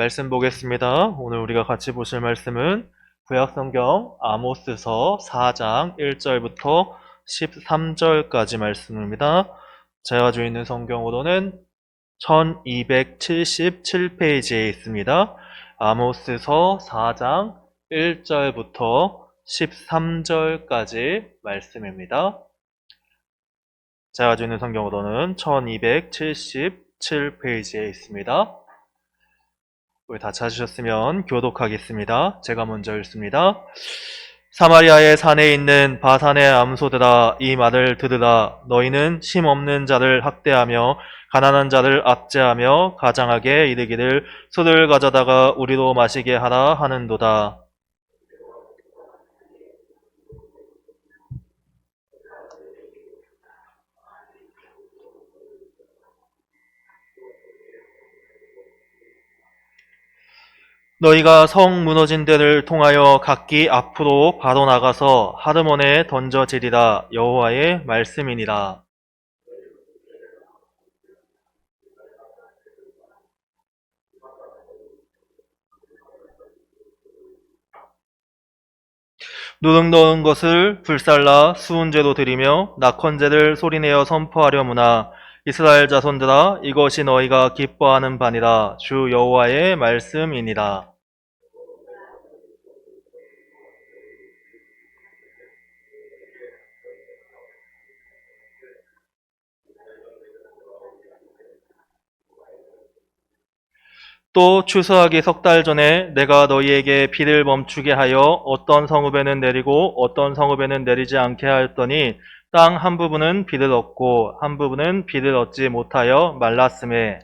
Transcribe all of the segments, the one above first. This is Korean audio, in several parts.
말씀 보겠습니다. 오늘 우리가 같이 보실 말씀은 구약성경 아모스서 4장 1절부터 13절까지 말씀입니다. 제가 가지고 있는 성경으로는 1277페이지에 있습니다. 아모스서 4장 1절부터 13절까지 말씀입니다. 제가 가지고 있는 성경으로는 1277페이지에 있습니다. 다 찾으셨으면 교독하겠습니다. 제가 먼저 읽습니다. 사마리아의 산에 있는 바산의 암소들아 이 말을 들으라 너희는 심 없는 자를 학대하며 가난한 자를 압제하며 가장하게 이르기를 술을 가져다가 우리로 마시게 하라 하는도다. 너희가 성 무너진 데를 통하여 각기 앞으로 바로 나가서 하르몬에 던져지리라 여호와의 말씀이니라. 누릉너은 것을 불살라 수은제로 드리며 낙헌제를 소리내어 선포하려무나 이스라엘 자손들아 이것이 너희가 기뻐하는 바니라 주 여호와의 말씀이니라. 또 추수하기 석 달 전에 내가 너희에게 비를 멈추게 하여 어떤 성읍에는 내리고 어떤 성읍에는 내리지 않게 하였더니 땅 한 부분은 비를 얻고 한 부분은 비를 얻지 못하여 말랐음에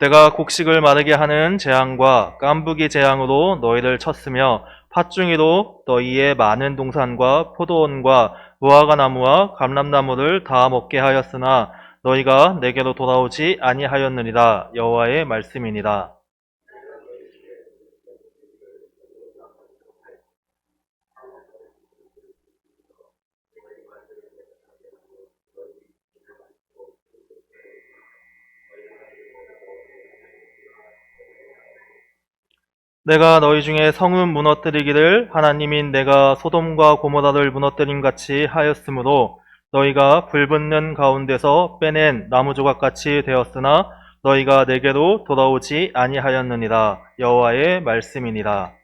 내가 곡식을 마르게 하는 재앙과 깐부기 재앙으로 너희를 쳤으며 팥중이로 너희의 많은 동산과 포도원과 무화과 나무와 감람나무를 다 먹게 하였으나 너희가 내게로 돌아오지 아니하였느니라 여호와의 말씀이니라. 내가 너희 중에 성읍 무너뜨리기를 하나님인 내가 소돔과 고모라를 무너뜨림 같이 하였으므로 너희가 불붙는 가운데서 빼낸 나무 조각같이 되었으나 너희가 내게로 돌아오지 아니하였느니라 여호와의 말씀이니라.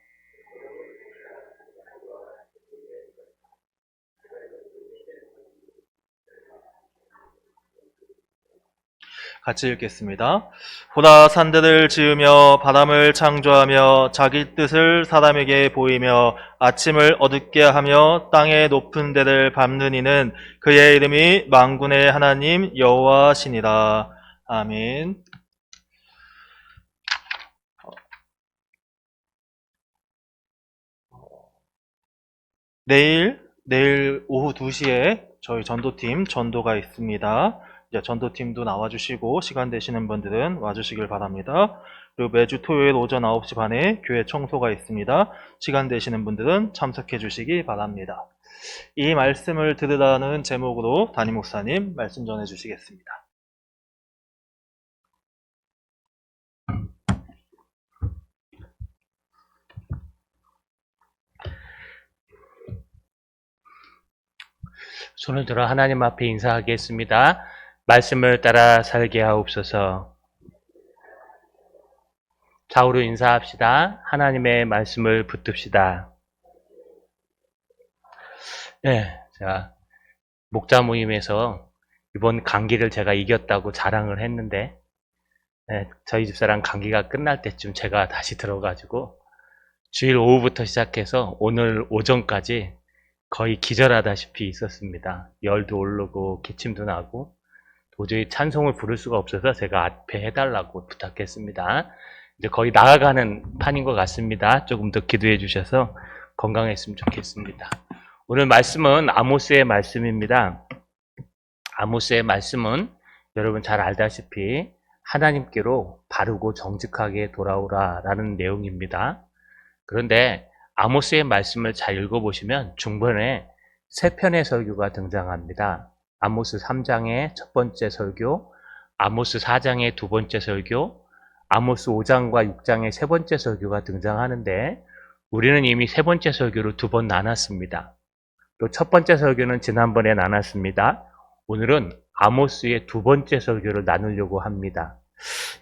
같이 읽겠습니다. 보라 산들을 지으며 바람을 창조하며 자기 뜻을 사람에게 보이며 아침을 어둡게 하며 땅의 높은 데를 밟는 이는 그의 이름이 만군의 하나님 여호와시니라. 아멘. 내일 내일 오후 2시에 저희 전도팀 전도가 있습니다. 전도팀도 나와주시고 시간 되시는 분들은 와주시길 바랍니다. 그리고 매주 토요일 오전 9시 반에 교회 청소가 있습니다. 시간 되시는 분들은 참석해 주시기 바랍니다. 이 말씀을 들으라는 제목으로 담임 목사님 말씀 전해 주시겠습니다. 손을 들어 하나님 앞에 인사하겠습니다. 말씀을 따라 살게 하옵소서. 좌우로 인사합시다. 하나님의 말씀을 붙듭시다. 네, 자, 목자 모임에서 이번 감기를 제가 이겼다고 자랑을 했는데, 네, 저희 집사람 감기가 끝날 때쯤 제가 다시 들어가지고, 주일 오후부터 시작해서 오늘 오전까지 거의 기절하다시피 있었습니다. 열도 오르고 기침도 나고 도저히 찬송을 부를 수가 없어서 제가 앞에 해달라고 부탁했습니다. 이제 거의 나아가는 판인 것 같습니다. 조금 더 기도해 주셔서 건강했으면 좋겠습니다. 오늘 말씀은 아모스의 말씀입니다. 아모스의 말씀은 여러분 잘 알다시피 하나님께로 바르고 정직하게 돌아오라 라는 내용입니다. 그런데 아모스의 말씀을 잘 읽어보시면 중반에 세 편의 설교가 등장합니다. 아모스 3장의 첫 번째 설교, 아모스 4장의 두 번째 설교, 아모스 5장과 6장의 세 번째 설교가 등장하는데 우리는 이미 세 번째 설교로 두 번 나눴습니다. 또 첫 번째 설교는 지난번에 나눴습니다. 오늘은 아모스의 두 번째 설교를 나누려고 합니다.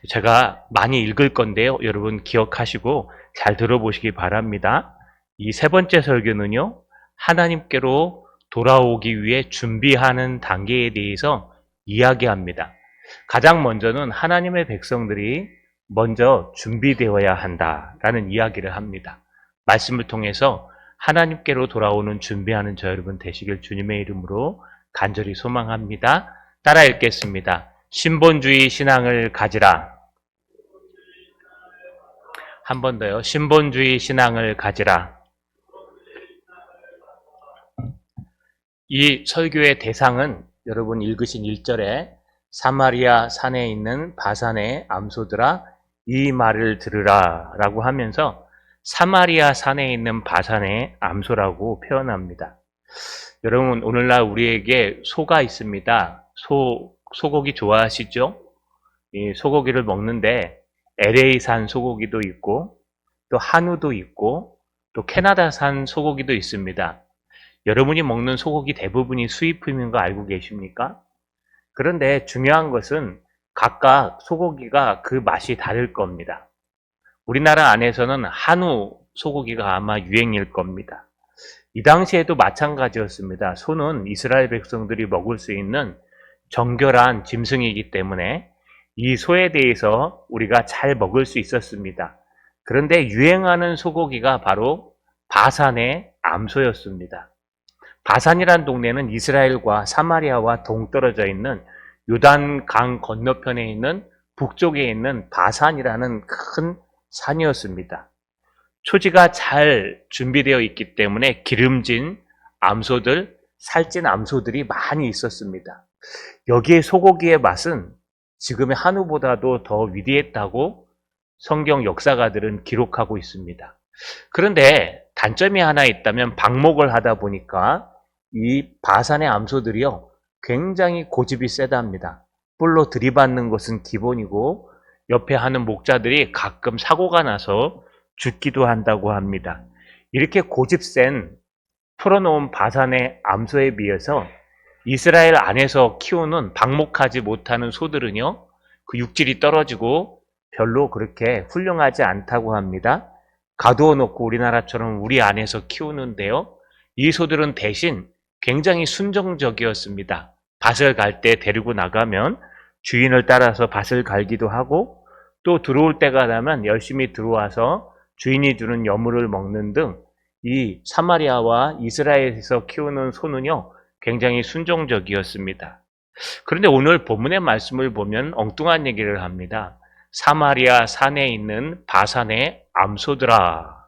제가 많이 읽을 건데요. 여러분 기억하시고 잘 들어보시기 바랍니다. 이 세 번째 설교는요. 하나님께로 돌아오기 위해 준비하는 단계에 대해서 이야기합니다. 가장 먼저는 하나님의 백성들이 먼저 준비되어야 한다라는 이야기를 합니다. 말씀을 통해서 하나님께로 돌아오는 준비하는 저 여러분 되시길 주님의 이름으로 간절히 소망합니다. 따라 읽겠습니다. 신본주의 신앙을 가지라. 한 번 더요. 신본주의 신앙을 가지라. 이 설교의 대상은 여러분 읽으신 1절에 사마리아 산에 있는 바산의 암소들아 이 말을 들으라 라고 하면서 사마리아 산에 있는 바산의 암소라고 표현합니다. 여러분 오늘날 우리에게 소가 있습니다. 소 소고기 좋아하시죠? 이 소고기를 먹는데 LA산 소고기도 있고 또 한우도 있고 또 캐나다산 소고기도 있습니다. 여러분이 먹는 소고기 대부분이 수입품인 거 알고 계십니까? 그런데 중요한 것은 각각 소고기가 그 맛이 다를 겁니다. 우리나라 안에서는 한우 소고기가 아마 유행일 겁니다. 이 당시에도 마찬가지였습니다. 소는 이스라엘 백성들이 먹을 수 있는 정결한 짐승이기 때문에 이 소에 대해서 우리가 잘 먹을 수 있었습니다. 그런데 유행하는 소고기가 바로 바산의 암소였습니다. 바산이란 동네는 이스라엘과 사마리아와 동떨어져 있는 요단 강 건너편에 있는 북쪽에 있는 바산이라는 큰 산이었습니다. 초지가 잘 준비되어 있기 때문에 기름진 암소들, 살찐 암소들이 많이 있었습니다. 여기에 소고기의 맛은 지금의 한우보다도 더 위대했다고 성경 역사가들은 기록하고 있습니다. 그런데 단점이 하나 있다면 방목을 하다 보니까 이 바산의 암소들이요 굉장히 고집이 세답니다. 뿔로 들이받는 것은 기본이고 옆에 하는 목자들이 가끔 사고가 나서 죽기도 한다고 합니다. 이렇게 고집 센 풀어놓은 바산의 암소에 비해서 이스라엘 안에서 키우는 방목하지 못하는 소들은요, 그 육질이 떨어지고 별로 그렇게 훌륭하지 않다고 합니다. 가두어 놓고 우리나라처럼 우리 안에서 키우는데요, 이 소들은 대신 굉장히 순종적이었습니다. 밭을 갈 때 데리고 나가면 주인을 따라서 밭을 갈기도 하고 또 들어올 때가 되면 열심히 들어와서 주인이 주는 여물을 먹는 등 이 사마리아와 이스라엘에서 키우는 소는요 굉장히 순종적이었습니다. 그런데 오늘 본문의 말씀을 보면 엉뚱한 얘기를 합니다. 사마리아 산에 있는 바산의 암소들아.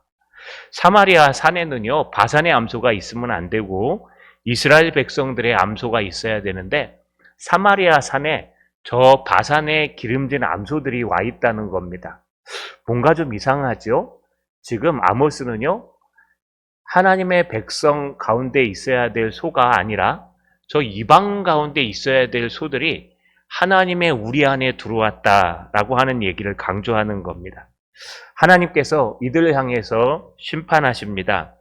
사마리아 산에는요 바산의 암소가 있으면 안 되고 이스라엘 백성들의 암소가 있어야 되는데 사마리아 산에 저 바산에 기름진 암소들이 와 있다는 겁니다. 뭔가 좀 이상하죠? 지금 아모스는요, 하나님의 백성 가운데 있어야 될 소가 아니라 저 이방 가운데 있어야 될 소들이 하나님의 우리 안에 들어왔다라고 하는 얘기를 강조하는 겁니다. 하나님께서 이들을 향해서 심판하십니다.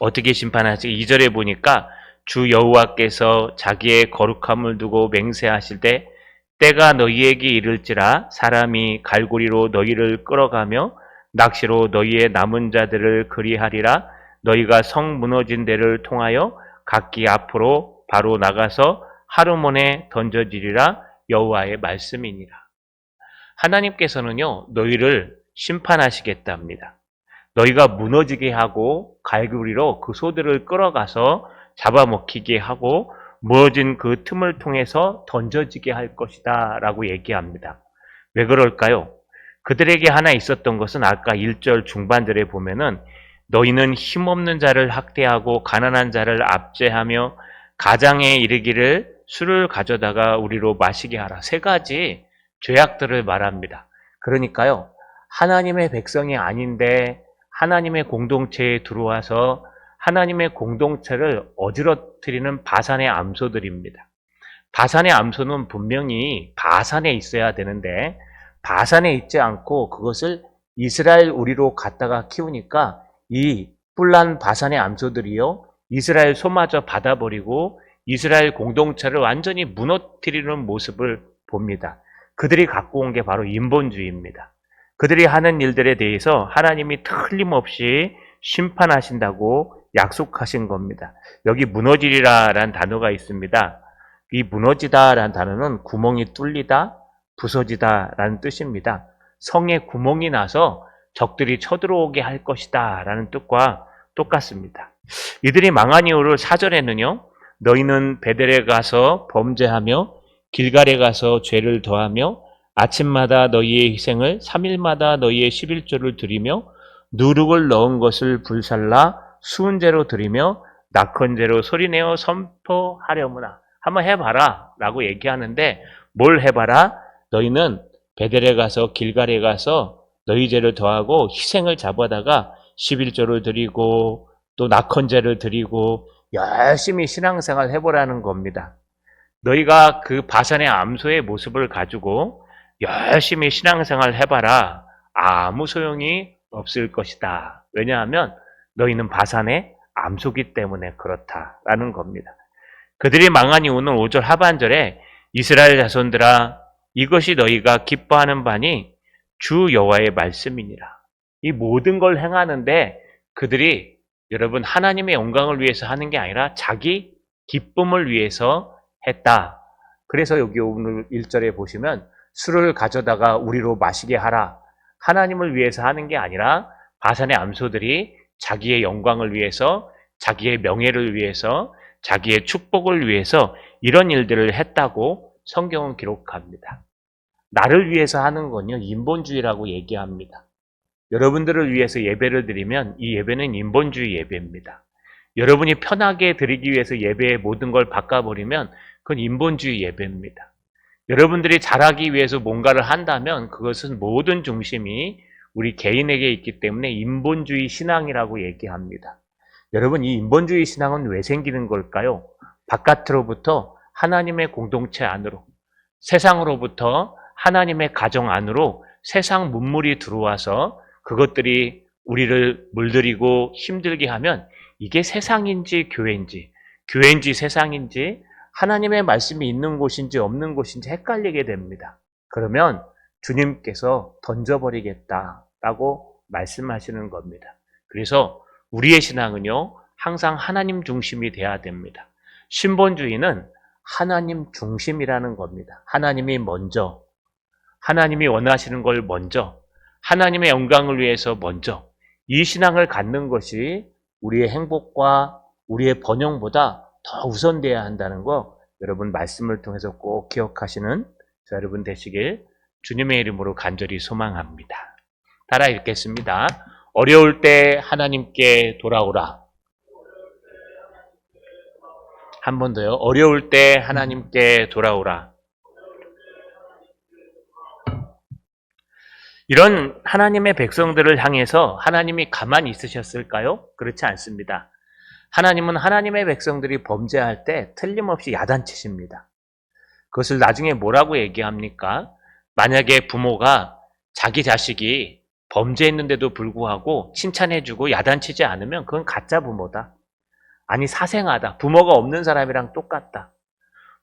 어떻게 심판하지? 2절에 보니까 주 여호와께서 자기의 거룩함을 두고 맹세하실 때 때가 너희에게 이를지라 사람이 갈고리로 너희를 끌어가며 낚시로 너희의 남은 자들을 그리하리라 너희가 성 무너진 데를 통하여 각기 앞으로 바로 나가서 하루몬에 던져지리라 여호와의 말씀이니라. 하나님께서는요 너희를 심판하시겠답니다. 너희가 무너지게 하고 갈고리로 그 소들을 끌어가서 잡아먹히게 하고 무너진 그 틈을 통해서 던져지게 할 것이다 라고 얘기합니다. 왜 그럴까요? 그들에게 하나 있었던 것은 아까 1절 중반절에 보면은 너희는 힘없는 자를 학대하고 가난한 자를 압제하며 가장에 이르기를 술을 가져다가 우리로 마시게 하라. 세 가지 죄악들을 말합니다. 그러니까요. 하나님의 백성이 아닌데 하나님의 공동체에 들어와서 하나님의 공동체를 어지러뜨리는 바산의 암소들입니다. 바산의 암소는 분명히 바산에 있어야 되는데 바산에 있지 않고 그것을 이스라엘 우리로 갖다가 키우니까 이 뿔난 바산의 암소들이요 이스라엘 소마저 받아버리고 이스라엘 공동체를 완전히 무너뜨리는 모습을 봅니다. 그들이 갖고 온 게 바로 인본주의입니다. 그들이 하는 일들에 대해서 하나님이 틀림없이 심판하신다고 약속하신 겁니다. 여기 무너지리라라는 단어가 있습니다. 이 무너지다라는 단어는 구멍이 뚫리다, 부서지다라는 뜻입니다. 성에 구멍이 나서 적들이 쳐들어오게 할 것이다 라는 뜻과 똑같습니다. 이들이 망한 이유를 사절에는요. 너희는 베델에 가서 범죄하며 길갈에 가서 죄를 더하며 아침마다 너희의 희생을 3일마다 너희의 11조를 드리며 누룩을 넣은 것을 불살라 수은제로 드리며 낙헌제로 소리내어 선포하려무나 한번 해봐라 라고 얘기하는데 뭘 해봐라? 너희는 베델에 가서 길갈에 가서 너희 죄를 더하고 희생을 잡아다가 11조를 드리고 또 낙헌제를 드리고 열심히 신앙생활 해보라는 겁니다. 너희가 그 바산의 암소의 모습을 가지고 열심히 신앙생활 해봐라. 아무 소용이 없을 것이다. 왜냐하면 너희는 바산의 암소기 때문에 그렇다라는 겁니다. 그들이 망한 이유는 5절 하반절에 이스라엘 자손들아 이것이 너희가 기뻐하는 바니 주 여호와의 말씀이니라. 이 모든 걸 행하는데 그들이 여러분 하나님의 영광을 위해서 하는 게 아니라 자기 기쁨을 위해서 했다. 그래서 여기 오늘 1절에 보시면 술을 가져다가 우리로 마시게 하라. 하나님을 위해서 하는 게 아니라 바산의 암소들이 자기의 영광을 위해서 자기의 명예를 위해서 자기의 축복을 위해서 이런 일들을 했다고 성경은 기록합니다. 나를 위해서 하는 건요, 인본주의라고 얘기합니다. 여러분들을 위해서 예배를 드리면 이 예배는 인본주의 예배입니다. 여러분이 편하게 드리기 위해서 예배의 모든 걸 바꿔버리면 그건 인본주의 예배입니다. 여러분들이 잘하기 위해서 뭔가를 한다면 그것은 모든 중심이 우리 개인에게 있기 때문에 인본주의 신앙이라고 얘기합니다. 여러분, 이 인본주의 신앙은 왜 생기는 걸까요? 바깥으로부터 하나님의 공동체 안으로, 세상으로부터 하나님의 가정 안으로 세상 문물이 들어와서 그것들이 우리를 물들이고 힘들게 하면 이게 세상인지 교회인지, 교회인지 세상인지 하나님의 말씀이 있는 곳인지 없는 곳인지 헷갈리게 됩니다. 그러면 주님께서 던져버리겠다라고 말씀하시는 겁니다. 그래서 우리의 신앙은요, 항상 하나님 중심이 돼야 됩니다. 신본주의는 하나님 중심이라는 겁니다. 하나님이 먼저, 하나님이 원하시는 걸 먼저, 하나님의 영광을 위해서 먼저, 이 신앙을 갖는 것이 우리의 행복과 우리의 번영보다 더 우선돼야 한다는 거 여러분 말씀을 통해서 꼭 기억하시는 저 여러분 되시길 주님의 이름으로 간절히 소망합니다. 따라 읽겠습니다. 어려울 때 하나님께 돌아오라. 한 번 더요. 어려울 때 하나님께 돌아오라. 이런 하나님의 백성들을 향해서 하나님이 가만히 있으셨을까요? 그렇지 않습니다. 하나님은 하나님의 백성들이 범죄할 때 틀림없이 야단치십니다. 그것을 나중에 뭐라고 얘기합니까? 만약에 부모가 자기 자식이 범죄했는데도 불구하고 칭찬해주고 야단치지 않으면 그건 가짜 부모다. 아니, 사생하다. 부모가 없는 사람이랑 똑같다.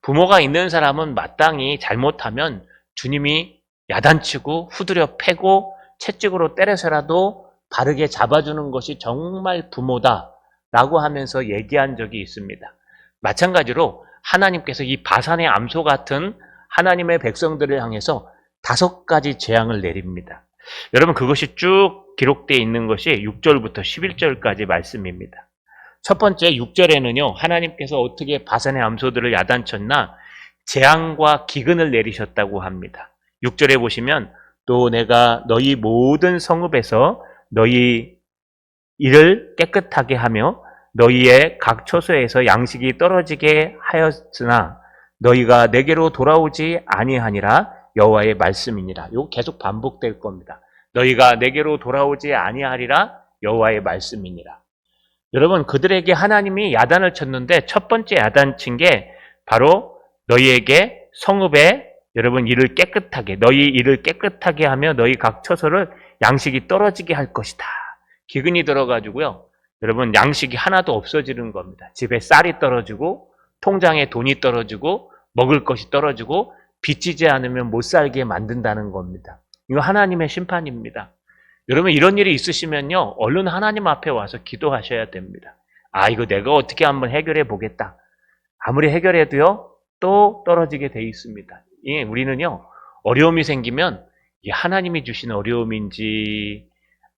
부모가 있는 사람은 마땅히 잘못하면 주님이 야단치고 후드려 패고 채찍으로 때려서라도 바르게 잡아주는 것이 정말 부모다. 라고 하면서 얘기한 적이 있습니다. 마찬가지로 하나님께서 이 바산의 암소 같은 하나님의 백성들을 향해서 다섯 가지 재앙을 내립니다. 여러분 그것이 쭉 기록되어 있는 것이 6절부터 11절까지 말씀입니다. 첫 번째 6절에는요. 하나님께서 어떻게 바산의 암소들을 야단쳤나 재앙과 기근을 내리셨다고 합니다. 6절에 보시면 또 내가 너희 모든 성읍에서 너희 이를 깨끗하게 하며 너희의 각 처소에서 양식이 떨어지게 하였으나 너희가 내게로 돌아오지 아니하니라 여호와의 말씀이니라. 이거 계속 반복될 겁니다. 너희가 내게로 돌아오지 아니하리라 여호와의 말씀이니라. 여러분 그들에게 하나님이 야단을 쳤는데 첫 번째 야단 친 게 바로 너희에게 성읍에 여러분 일을 깨끗하게 너희 일을 깨끗하게 하며 너희 각 처소를 양식이 떨어지게 할 것이다. 기근이 들어가지고요. 여러분 양식이 하나도 없어지는 겁니다. 집에 쌀이 떨어지고 통장에 돈이 떨어지고 먹을 것이 떨어지고 빚지지 않으면 못 살게 만든다는 겁니다. 이거 하나님의 심판입니다. 여러분 이런 일이 있으시면요. 얼른 하나님 앞에 와서 기도하셔야 됩니다. 아 이거 내가 어떻게 한번 해결해 보겠다. 아무리 해결해도요. 또 떨어지게 돼 있습니다. 예, 우리는요. 어려움이 생기면 이게 하나님이 주신 어려움인지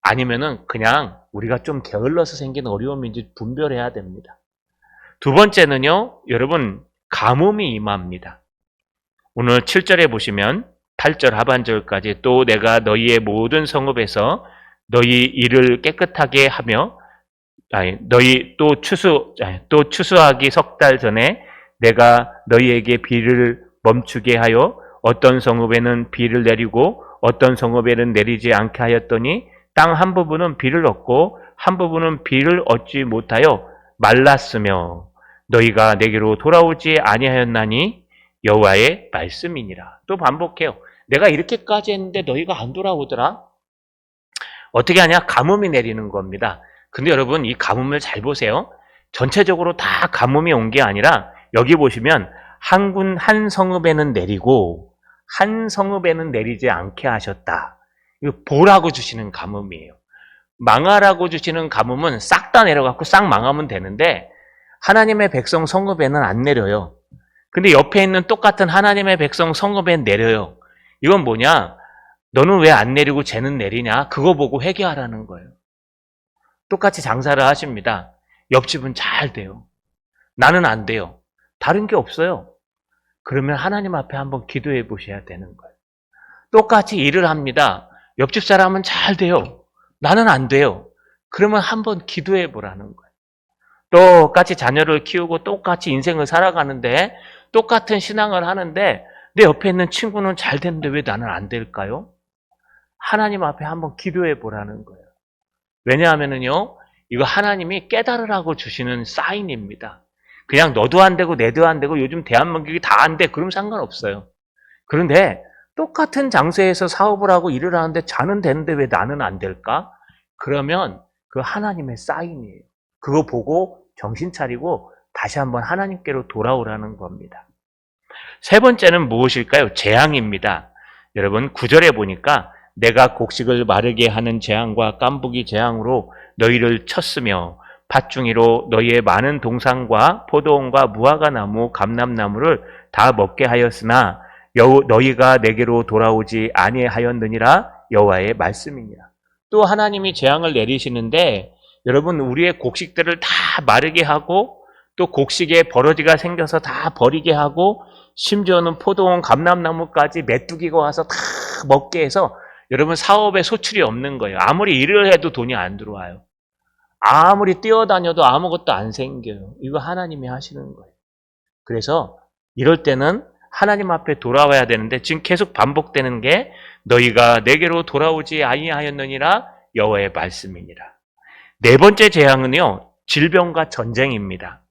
아니면은 그냥 우리가 좀 게을러서 생긴 어려움인지 분별해야 됩니다. 두 번째는요. 여러분 가뭄이 임합니다. 오늘 7절에 보시면 8절 하반절까지 또 내가 너희의 모든 성읍에서 너희 일을 깨끗하게 하며 아니, 너희 또 추수 아니, 또 추수하기 석 달 전에 내가 너희에게 비를 멈추게 하여 어떤 성읍에는 비를 내리고 어떤 성읍에는 내리지 않게 하였더니 땅 한 부분은 비를 얻고 한 부분은 비를 얻지 못하여 말랐으며 너희가 내게로 돌아오지 아니하였나니 여호와의 말씀이니라. 또 반복해요. 내가 이렇게까지 했는데 너희가 안 돌아오더라. 어떻게 하냐? 가뭄이 내리는 겁니다. 근데 여러분 이 가뭄을 잘 보세요. 전체적으로 다 가뭄이 온 게 아니라 여기 보시면 한 군 한 성읍에는 내리고 한 성읍에는 내리지 않게 하셨다. 보라고 주시는 가뭄이에요. 망하라고 주시는 가뭄은 싹 다 내려갖고 싹 망하면 되는데 하나님의 백성 성읍에는 안 내려요. 근데 옆에 있는 똑같은 하나님의 백성 성읍에 내려요. 이건 뭐냐? 너는 왜 안 내리고 쟤는 내리냐? 그거 보고 회개하라는 거예요. 똑같이 장사를 하십니다. 옆집은 잘 돼요. 나는 안 돼요. 다른 게 없어요. 그러면 하나님 앞에 한번 기도해 보셔야 되는 거예요. 똑같이 일을 합니다. 옆집 사람은 잘 돼요. 나는 안 돼요. 그러면 한번 기도해 보라는 거예요. 똑같이 자녀를 키우고 똑같이 인생을 살아가는데 똑같은 신앙을 하는데 내 옆에 있는 친구는 잘 되는데 왜 나는 안 될까요? 하나님 앞에 한번 기도해 보라는 거예요. 왜냐하면은요, 이거 하나님이 깨달으라고 주시는 사인입니다. 그냥 너도 안 되고 내도 안 되고 요즘 대한민국이 다 안 돼. 그럼 상관없어요. 그런데 똑같은 장소에서 사업을 하고 일을 하는데 자는 되는데 왜 나는 안 될까? 그러면 그 하나님의 사인이에요. 그거 보고 정신 차리고 다시 한번 하나님께로 돌아오라는 겁니다. 세 번째는 무엇일까요? 재앙입니다. 여러분, 구절에 보니까 내가 곡식을 마르게 하는 재앙과 깐부기 재앙으로 너희를 쳤으며 밭중이로 너희의 많은 동산과 포도원과 무화과 나무, 감람나무를 다 먹게 하였으나 여호 너희가 내게로 돌아오지 아니하였느니라 여호와의 말씀이니라. 또 하나님이 재앙을 내리시는데 여러분 우리의 곡식들을 다 마르게 하고 또 곡식에 버러지가 생겨서 다 버리게 하고 심지어는 포도원 감람나무까지 메뚜기가 와서 다 먹게 해서 여러분 사업에 소출이 없는 거예요. 아무리 일을 해도 돈이 안 들어와요. 아무리 뛰어다녀도 아무것도 안 생겨요. 이거 하나님이 하시는 거예요. 그래서 이럴 때는 하나님 앞에 돌아와야 되는데 지금 계속 반복되는 게 너희가 내게로 돌아오지 아니하였느니라 여호와의 말씀이니라. 네 번째 재앙은요. 질병과 전쟁입니다.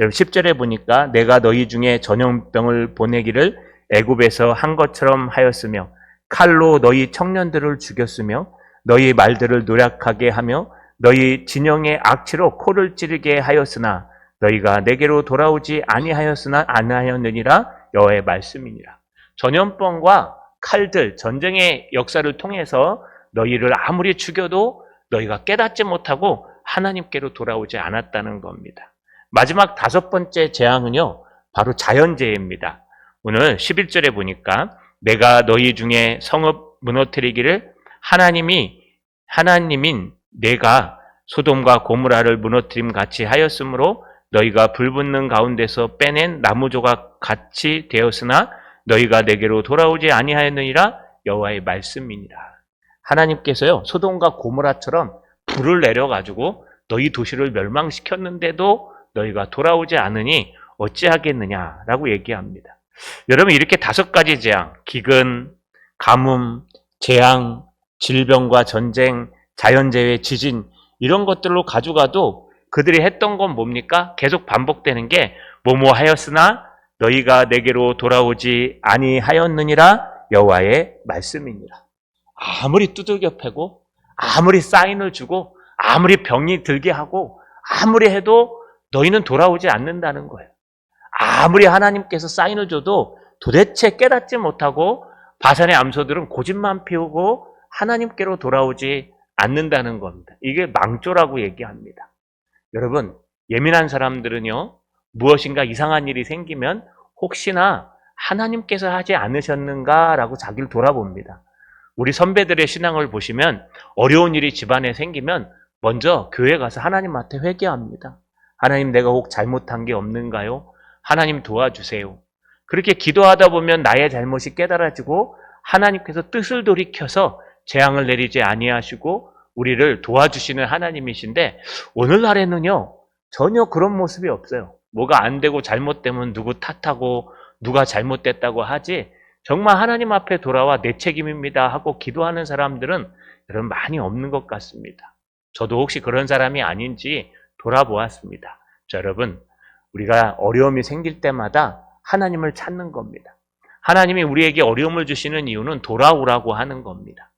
여러분 10절에 보니까 내가 너희 중에 전염병을 보내기를 애굽에서 한 것처럼 하였으며 칼로 너희 청년들을 죽였으며 너희 말들을 노력하게 하며 너희 진영의 악취로 코를 찌르게 하였으나 너희가 내게로 돌아오지 아니하였으나 아니하였느니라 여호와의 말씀이니라. 전염병과 칼들 전쟁의 역사를 통해서 너희를 아무리 죽여도 너희가 깨닫지 못하고 하나님께로 돌아오지 않았다는 겁니다. 마지막 다섯 번째 재앙은요. 바로 자연재해입니다. 오늘 11절에 보니까 내가 너희 중에 성읍 무너뜨리기를 하나님이 하나님인 내가 소돔과 고무라를 무너뜨림 같이 하였으므로 너희가 불붙는 가운데서 빼낸 나무 조각 같이 되었으나 너희가 내게로 돌아오지 아니하였느니라 여호와의 말씀이니라. 하나님께서요 소돔과 고무라처럼 불을 내려 가지고 너희 도시를 멸망시켰는데도 너희가 돌아오지 않으니 어찌하겠느냐라고 얘기합니다. 여러분 이렇게 다섯 가지 재앙, 기근, 가뭄, 재앙, 질병과 전쟁, 자연재해, 지진 이런 것들로 가져가도 그들이 했던 건 뭡니까? 계속 반복되는 게 뭐뭐 하였으나 너희가 내게로 돌아오지 아니하였느니라 여호와의 말씀이니라. 아무리 두들겨 패고 아무리 사인을 주고 아무리 병이 들게 하고 아무리 해도 너희는 돌아오지 않는다는 거예요. 아무리 하나님께서 사인을 줘도 도대체 깨닫지 못하고 바산의 암소들은 고집만 피우고 하나님께로 돌아오지 않는다는 겁니다. 이게 망조라고 얘기합니다. 여러분, 예민한 사람들은요, 무엇인가 이상한 일이 생기면 혹시나 하나님께서 하지 않으셨는가라고 자기를 돌아봅니다. 우리 선배들의 신앙을 보시면 어려운 일이 집안에 생기면 먼저 교회 가서 하나님한테 회개합니다. 하나님 내가 혹 잘못한 게 없는가요? 하나님 도와주세요. 그렇게 기도하다 보면 나의 잘못이 깨달아지고 하나님께서 뜻을 돌이켜서 재앙을 내리지 아니하시고 우리를 도와주시는 하나님이신데 오늘날에는요 전혀 그런 모습이 없어요. 뭐가 안 되고 잘못되면 누구 탓하고 누가 잘못됐다고 하지 정말 하나님 앞에 돌아와 내 책임입니다 하고 기도하는 사람들은 여러분 많이 없는 것 같습니다. 저도 혹시 그런 사람이 아닌지 돌아보았습니다. 자, 여러분 우리가 어려움이 생길 때마다 하나님을 찾는 겁니다. 하나님이 우리에게 어려움을 주시는 이유는 돌아오라고 하는 겁니다.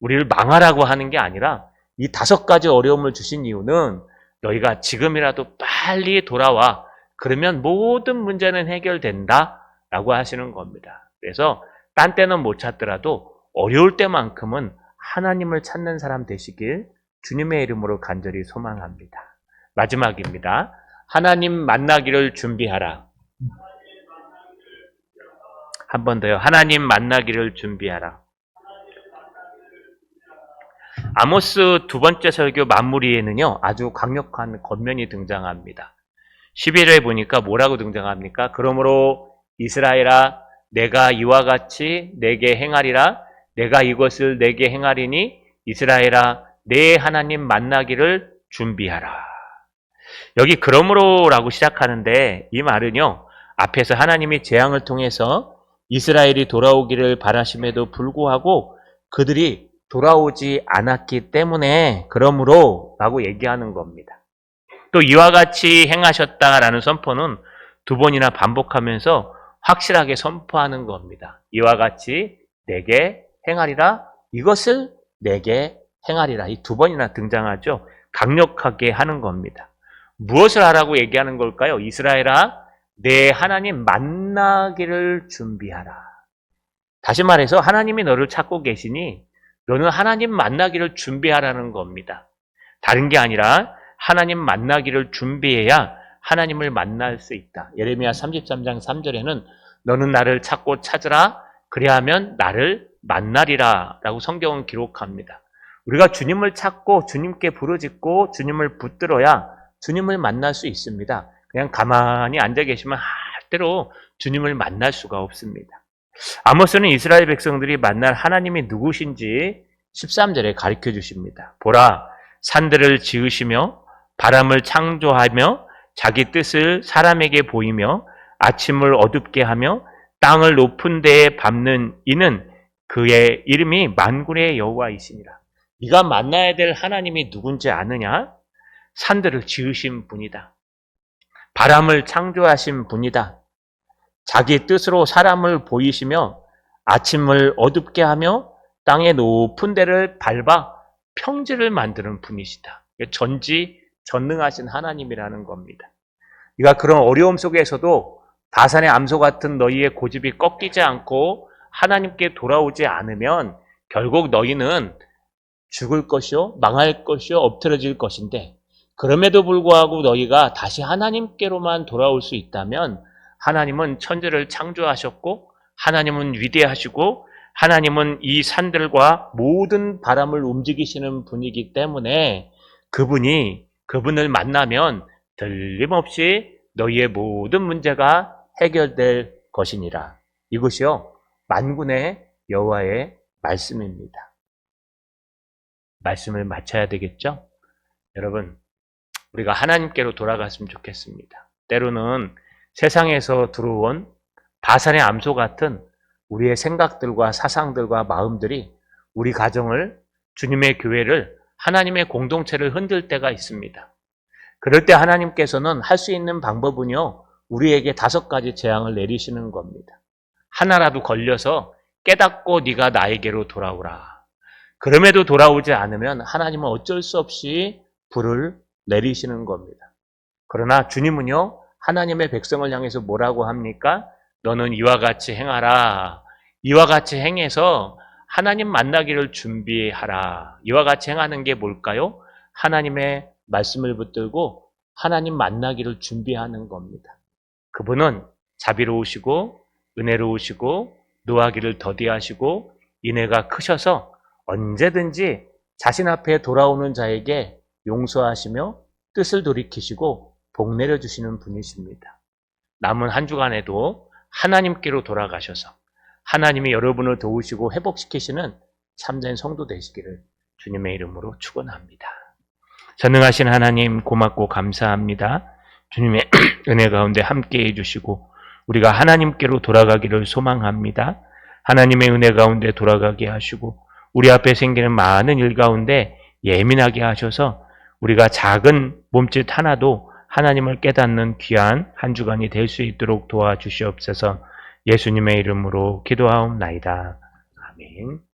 우리를 망하라고 하는 게 아니라 이 다섯 가지 어려움을 주신 이유는 너희가 지금이라도 빨리 돌아와. 그러면 모든 문제는 해결된다. 라고 하시는 겁니다. 그래서 딴 때는 못 찾더라도 어려울 때만큼은 하나님을 찾는 사람 되시길 주님의 이름으로 간절히 소망합니다. 마지막입니다. 하나님 만나기를 준비하라. 한 번 더요. 하나님 만나기를 준비하라. 아모스 두 번째 설교 마무리에는요, 아주 강력한 겉면이 등장합니다. 11회 보니까 뭐라고 등장합니까? 그러므로 이스라엘아, 내가 이와 같이 내게 행하리라, 내가 이것을 내게 행하리니 이스라엘아, 내 하나님 만나기를 준비하라. 여기 그러므로라고 시작하는데 이 말은요, 앞에서 하나님이 재앙을 통해서 이스라엘이 돌아오기를 바라심에도 불구하고 그들이 돌아오지 않았기 때문에 그러므로 라고 얘기하는 겁니다. 또 이와 같이 행하셨다라는 선포는 두 번이나 반복하면서 확실하게 선포하는 겁니다. 이와 같이 내게 행하리라 이것을 내게 행하리라 이 두 번이나 등장하죠. 강력하게 하는 겁니다. 무엇을 하라고 얘기하는 걸까요? 이스라엘아 내 하나님 만나기를 준비하라. 다시 말해서 하나님이 너를 찾고 계시니 너는 하나님 만나기를 준비하라는 겁니다. 다른 게 아니라 하나님 만나기를 준비해야 하나님을 만날 수 있다. 예레미야 33장 3절에는 너는 나를 찾고 찾으라 그리하면 나를 만나리라 라고 성경은 기록합니다. 우리가 주님을 찾고 주님께 부르짖고 주님을 붙들어야 주님을 만날 수 있습니다. 그냥 가만히 앉아 계시면 할대로 주님을 만날 수가 없습니다. 아모스는 이스라엘 백성들이 만날 하나님이 누구신지 13절에 가르쳐 주십니다. 보라, 산들을 지으시며 바람을 창조하며 자기 뜻을 사람에게 보이며 아침을 어둡게 하며 땅을 높은 데에 밟는 이는 그의 이름이 만군의 여호와이시니라. 네가 만나야 될 하나님이 누군지 아느냐? 산들을 지으신 분이다. 바람을 창조하신 분이다. 자기 뜻으로 사람을 보이시며 아침을 어둡게 하며 땅의 높은 데를 밟아 평지를 만드는 분이시다. 전지 전능하신 하나님이라는 겁니다. 네가 그런 어려움 속에서도 다산의 암소 같은 너희의 고집이 꺾이지 않고 하나님께 돌아오지 않으면 결국 너희는 죽을 것이요, 망할 것이요, 엎드러질 것인데 그럼에도 불구하고 너희가 다시 하나님께로만 돌아올 수 있다면 하나님은 천지를 창조하셨고 하나님은 위대하시고 하나님은 이 산들과 모든 바람을 움직이시는 분이기 때문에 그분이 그분을 만나면 틀림없이 너희의 모든 문제가 해결될 것이니라. 이것이요 만군의 여호와의 말씀입니다. 말씀을 마쳐야 되겠죠? 여러분 우리가 하나님께로 돌아갔으면 좋겠습니다. 때로는 세상에서 들어온 바산의 암소 같은 우리의 생각들과 사상들과 마음들이 우리 가정을 주님의 교회를 하나님의 공동체를 흔들 때가 있습니다. 그럴 때 하나님께서는 할 수 있는 방법은요, 우리에게 다섯 가지 재앙을 내리시는 겁니다. 하나라도 걸려서 깨닫고 네가 나에게로 돌아오라. 그럼에도 돌아오지 않으면 하나님은 어쩔 수 없이 불을 내리시는 겁니다. 그러나 주님은요, 하나님의 백성을 향해서 뭐라고 합니까? 너는 이와 같이 행하라. 이와 같이 행해서 하나님 만나기를 준비하라. 이와 같이 행하는 게 뭘까요? 하나님의 말씀을 붙들고 하나님 만나기를 준비하는 겁니다. 그분은 자비로우시고 은혜로우시고 노하기를 더디하시고 인애가 크셔서 언제든지 자신 앞에 돌아오는 자에게 용서하시며 뜻을 돌이키시고 복 내려주시는 분이십니다. 남은 한 주간에도 하나님께로 돌아가셔서 하나님이 여러분을 도우시고 회복시키시는 참된 성도 되시기를 주님의 이름으로 축원합니다. 전능하신 하나님 고맙고 감사합니다. 주님의 은혜 가운데 함께 해주시고 우리가 하나님께로 돌아가기를 소망합니다. 하나님의 은혜 가운데 돌아가게 하시고 우리 앞에 생기는 많은 일 가운데 예민하게 하셔서 우리가 작은 몸짓 하나도 하나님을 깨닫는 귀한 한 주간이 될 수 있도록 도와주시옵소서 예수님의 이름으로 기도하옵나이다. 아멘.